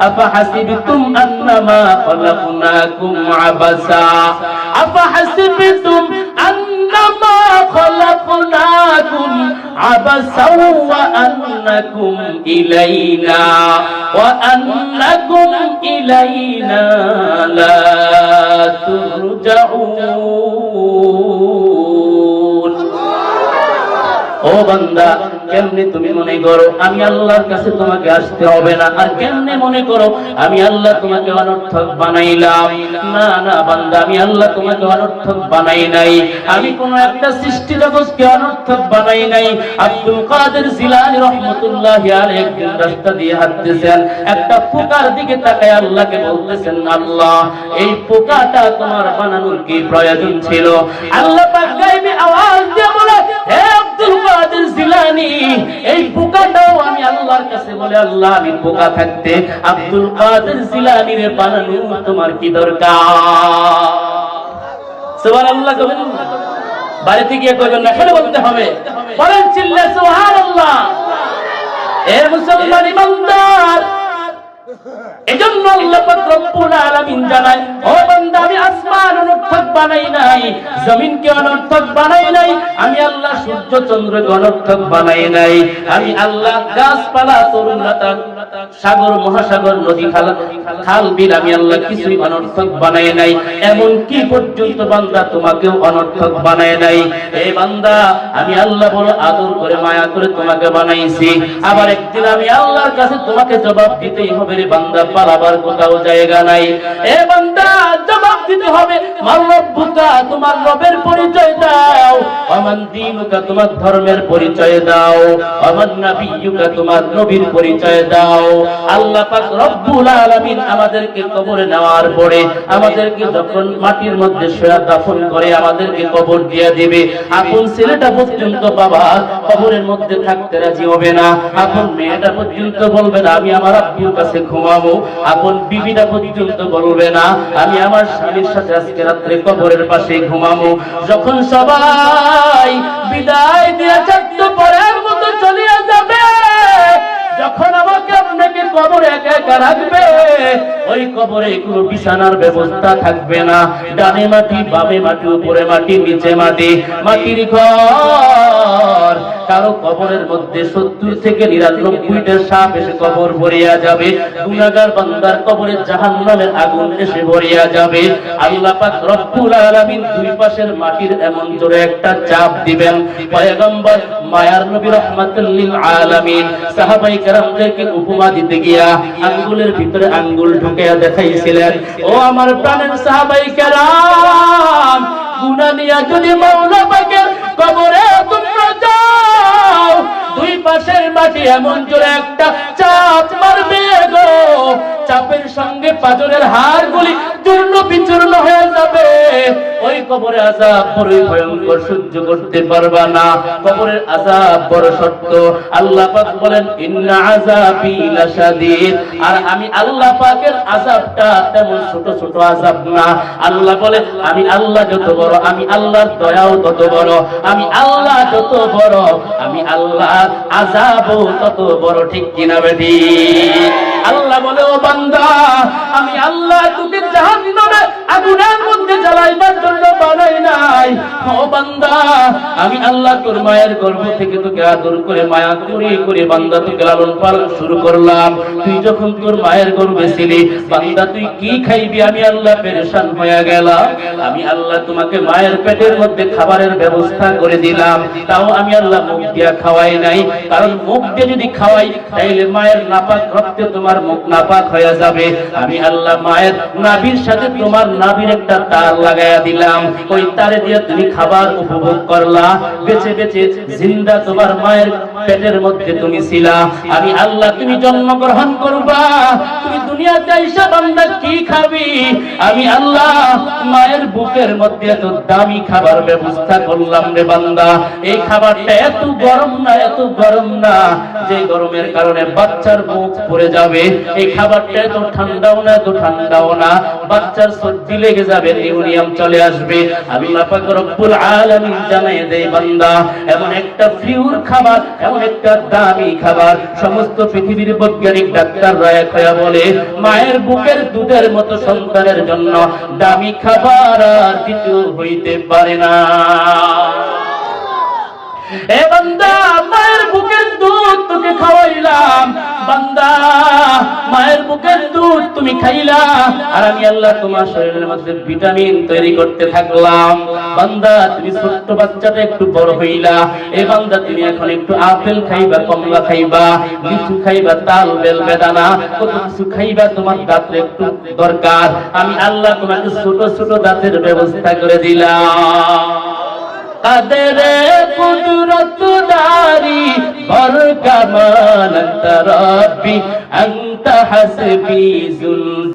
أفحسبتم أنما خلقناكم عبثا أفحسبتم أنما خلقناكم عبثا وأنكم إلينا وأنكم إلينا لا ترجعون ও বান্দা কেমনে তুমি মনে করো, আমি আল্লাহর কাছে তোমাকে আসতে হবে না। আর কেমনে মনে করো, আমি আল্লাহ তোমাকে অনর্থক বানাইলাম। না না, বান্দা, আমি আল্লাহ তোমাকে অনর্থক বানাই নাই। আমি কোন একটা সৃষ্টি জগৎকে অনর্থক বানাই নাই। আব্দুল কাদের জিলানী রহমতুল্লাহ একদিন রাস্তা দিয়ে হাঁটতেছেন। একটা পোকার দিকে তাকায় আল্লাহকে বলতেছেন, আল্লাহ, এই পোকাটা তোমার বানানোর কি প্রয়োজন ছিল? আল্লাহ আওয়াজ দিয়ে বলে, হে আল্লাহ আমি থাকতে আব্দুল কাদের জিলানির বানানো তোমার কি দরকার? সুবহানাল্লাহ কবেন বাড়িতে গিয়ে কজন না বলতে হবে। বলেন চিল্লে, সুবহানাল্লাহ। এ মুসলমান ইমানদার। এজন্য আল্লাহ রব্বুল আলামিন জানায়, ও বান্দা, আমি আসমান অনর্থক বানাই নাই, জমিনকে অনর্থক বানাই নাই, আমি আল্লাহ সূর্য, চন্দ্রকে অনর্থক বানাই নাই, আমি আল্লাহ গাছপালা তরুণলতা সাগর, মহাসাগর, নদী খাল খাল বিল আমি আল্লাহ কিছুই অনর্থক বানায় নাই। এমন কি পর্যন্ত বান্দা তোমাকেও অনর্থক বানায় নাই। এই বান্দা, আমি আল্লাহ বড় আদর করে, মায়া করে তোমাকে বানাইছি। আবার একদিন আমি আল্লাহর কাছে তোমাকে জবাব দিতেই হবে রে বান্দা, পালাবার কোথাও জায়গা নাই। এ বান্দা দিতে হবে। মার তোমার রবের পরিচয় দাও। আমান দিনুকা তোমার ধর্মের পরিচয় দাও। আমান নাবিয়ুকা তোমার নবীর পরিচয় দাও। আল্লাহ পাক রব্বুল আলামিন আমাদেরকে কবরে নেওয়ার পরে আমাদেরকে যখন মাটির মধ্যে শোয়া দাফন করে আমাদেরকে কবর দিয়ে দিবে। আপন ছেলেটা পর্যন্ত বাবা, কবরের মধ্যে থাকতে রাজি হবে না। আপন মেয়েটা পর্যন্ত বলবে না, আমি আমার আব্বুর কাছে ঘুমাবো। আপন বিবিটা পর্যন্ত বলবে না, আমি আমার স্বামীর সাথে আজকে রাত্রে কবরের পাশে ঘুমাবো যখন সবাই বিদায় দিয়ে চারটে পরের মতো চলিয়া যাবে, যখন আমাকে আপনাকে কবরে একা রাখবে ওই কবরে কোনো বিছানার ব্যবস্থা থাকবে না। ডানে মাটি, বামে মাটি, উপরে মাটি, নিচে মাটি। মাটির ঘর। কারও কবরের মধ্যে সত্তর থেকে নিরানব্বইটা সাপ এসে কবর ভরিয়া যাবে। গুনাগার বান্দার কবরে জাহান্নামের আগুন এসে ভরিয়া যাবে। আল্লাহ পাক রব্বুল আলামিন দুই পাশের মাটির এমন জোরে একটা চাপ দিবেন। পয়গম্বর, মায়ার নবী রহমাতুল লিল আলামিন। সাহাবাই কেরামদেরকে উপমা দিতে গিয়া আঙ্গুলের ভিতরে আঙ্গুল দেখাইছিলেন। ও আমার প্রাণের সাহাবাই কেরাম নিয়া যদি কবরে তোমরা যাও, দুই পাশের মাটি এমন জোরে একটা চাপ মারবে গো। চাপের সঙ্গে পাজরের হাড়গুলি চূর্ণ বিচূর্ণ হয়ে যাবে। ওই কবরে আজাব বড়ই ভয়ঙ্কর, সহ্য করতে পারবা না। কবরের আজাব বড় সত্য আল্লাহ পাক বলেন, ইন্না আযাবি লাশাদীদ। আর আমি আল্লাহ পাকের আযাবটা তেমন ছোট ছোট আযাব না। আল্লাহ বলে, আমি আল্লাহ যত বড়, আমি আল্লাহর দয়াও তত বড়। আমি আল্লাহ যত বড়, আমি আল্লাহ আযাবও তত বড়। ঠিক কিনা বেদি আল্লাহ বলে, ও বান্দা, আমি আল্লাহ তোকে জাহান্নামে আগুনের জ্বালাইবার জন্য বানাই নাই। আমি আল্লাহ তোর মায়ের গর্ভ থেকে তোকে আদর করে, মায়া করে করে বান্দা তোকে লালন পালন শুরু করলাম। তুই যখন তোর মায়ের গর্ভে ছিলি, বান্দা তুই কি খাইবি? আমি আল্লাহ পেরেশান হয়ে গেলাম। আমি আল্লাহ তোমাকে মায়ের পেটের মধ্যে খাবারের ব্যবস্থা করে দিলাম। তাও আমি আল্লাহ মুখ দিয়া খাওয়াই নাই। কারণ মুখ দিয়ে যদি খাওয়াই, তাইলে মায়ের নাপাক রক্তে তোমার মুখ নাপাক হয়ে যাবে। আমি আল্লাহ মায়ের নাভির সাথে তোমার নাভির একটা তার লাগাইয়া দিলাম। ওই তারে দিয়ে তুমি খাবার উপভোগ করলা। বেঁচে বেঁচে জিন্দা তোমার মায়ের পেটের মধ্যে তুমি ছিলা। আমি আল্লাহ, তুমি জন্মগ্রহণ করবা। তুমি দুনিয়াতে জিজ্ঞাসা বান্দা কি খাবি? আমি আল্লাহ, মায়ের বুকের মধ্যে এত দামি খাবার ব্যবস্থা করলাম রে বান্দা। এই খাবারটা এত গরম না, এত গরম না, যে গরমের কারণে বাচ্চার বুক পড়ে যাবে। এই খাবারটা এত ঠান্ডাও না, এত ঠান্ডাও না। বাচ্চার সর্দি লেগে যাবে, নিউরিয়াম চলে আসবে। আল্লাহ পাক রব্বুল আলামিন জানাই দেয় বান্দা। এমন একটা খাবার, এমন একটা দামি খাবার সমস্ত পৃথিবীর বৈজ্ঞানিক বলে, মায়ের বুকের দুধের মতো সন্তানের জন্য দামি খাবার আর কিছু হইতে পারে না। এ বান্দা, মায়ের বুকের দুধ তোকে খাওয়াইলাম। বান্দা, মায়ের বুকের দুধ তুমি খাইলা, আর আমি আল্লাহ তোমার শরীরের মধ্যে ভিটামিন তৈরি করতে থাকলাম। বান্দা, তুমি ছোট্ট বাচ্চাটা একটু বড় হইলা। এ বান্দা, তুমি এখন একটু আপেল খাইবা, কমলা খাইবা, লিচু খাইবা, তাল, বেল, বেদানা, কত কিছু খাইবা তোমার দাঁতের একটু দরকার। আমি আল্লাহ ছোট ছোট দাঁতের ব্যবস্থা করে দিলাম। তাদের কুদরত داري بركمان انت ربي انت حسبي ذو